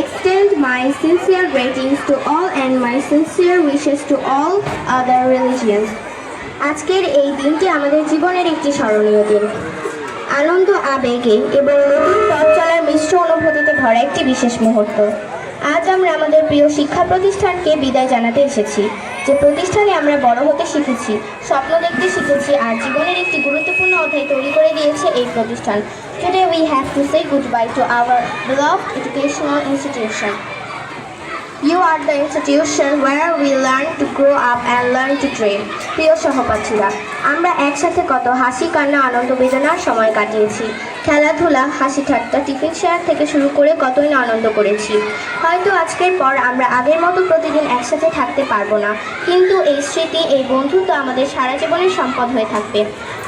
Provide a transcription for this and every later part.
extend my sincere greetings to all and my sincere wishes to all other religions. আজকের এই দিনটি আমাদের জীবনের একটি স্মরণীয় দিন। আনন্দ, আবেগে এবং নতুন পথ চলার মিশ্র অনুভূতিতে ভরা একটি বিশেষ মুহূর্ত। আজ আমরা আমাদের প্রিয় শিক্ষা প্রতিষ্ঠানকে বিদায় জানাতে এসেছি। যে প্রতিষ্ঠানে আমরা বড় হতে শিখেছি, স্বপ্ন দেখতে শিখেছি, আর জীবনের একটি গুরুত্বপূর্ণ অধ্যায় তৈরি করে দিয়েছে এই প্রতিষ্ঠান। Today we have to say goodbye to our beloved educational institution. You are the institution where we learn to grow up and learn to dream. প্রিয় সহপাঠীরা, আমরা একসাথে কত হাসি, কান্না, আনন্দ বেদনার সময় কাটিয়েছি। খেলাধুলা, হাসি ঠাট্টা, টিফিন শেয়ার থেকে শুরু করে কতই না আনন্দ করেছি। হয়তো আজকের পর আমরা আগের মতো প্রতিদিন একসাথে থাকতে পারব না, কিন্তু এই স্মৃতি, এই বন্ধুত্ব আমাদের সারা জীবনের সম্পদ হয়ে থাকবে।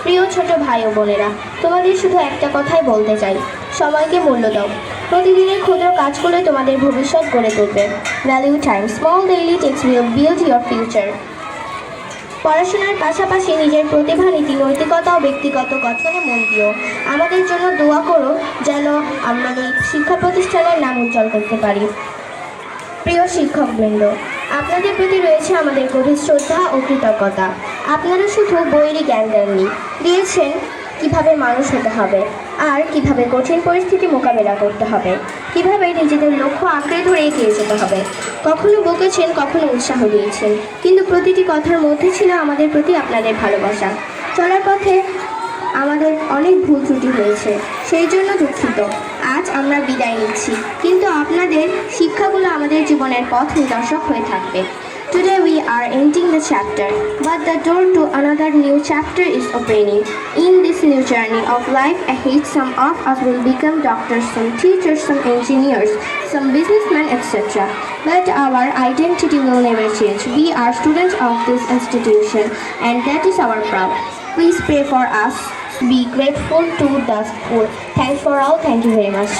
প্রিয় ছোট ভাই ও বোনেরা, তোমাদের শুধু একটা কথাই বলতে চাই। সময়কে মূল্য দাও। প্রতিদিনের ক্ষুদ্র কাজগুলো তোমাদের ভবিষ্যৎ গড়ে তুলবে। Value time small daily tasks will build your future পড়াশোনার পাশাপাশি নিজের প্রতিভা, নীতি, নৈতিকতা ও ব্যক্তিগত গঠনে মন দিও। আমাদের জন্য দোয়া করো যেন আমরা এই শিক্ষা প্রতিষ্ঠানের নাম উজ্জ্বল করতে পারি। প্রিয় শিক্ষকবৃন্দ, আপনাদের প্রতি রয়েছে আমাদের গভীর শ্রদ্ধা ও কৃতজ্ঞতা। আপনারা শুধু বইয়েরই জ্ঞান দেননি, দিয়েছেন কীভাবে মানুষ হতে হবে আর কীভাবে কঠিন পরিস্থিতি মোকাবেলা করতে হবে, কীভাবে নিজেদের লক্ষ্য আঁকড়ে ধরে এগিয়ে যেতে হবে। কখনো বকেছেন, কখনো উৎসাহ দিয়েছেন, কিন্তু প্রতিটি কথার মধ্যে ছিল আমাদের প্রতি আপনাদের ভালোবাসা। চলার পথে আমাদের অনেক ভুল ত্রুটি হয়েছে, সেই জন্য দুঃখিত। আজ আমরা বিদায় নিচ্ছি, কিন্তু আপনাদের শিক্ষাগুলো আমাদের জীবনের পথ নিদর্শক হয়ে থাকবে। Today we are ending the chapter, but the door to another new chapter is opening. In this new journey of life ahead, some of us will become doctors, some teachers, some engineers, some businessmen, etc. But our identity will never change. We are students of this institution, and that is our proud. Please pray for us. Be grateful to the school. Thanks for all. Thank you very much.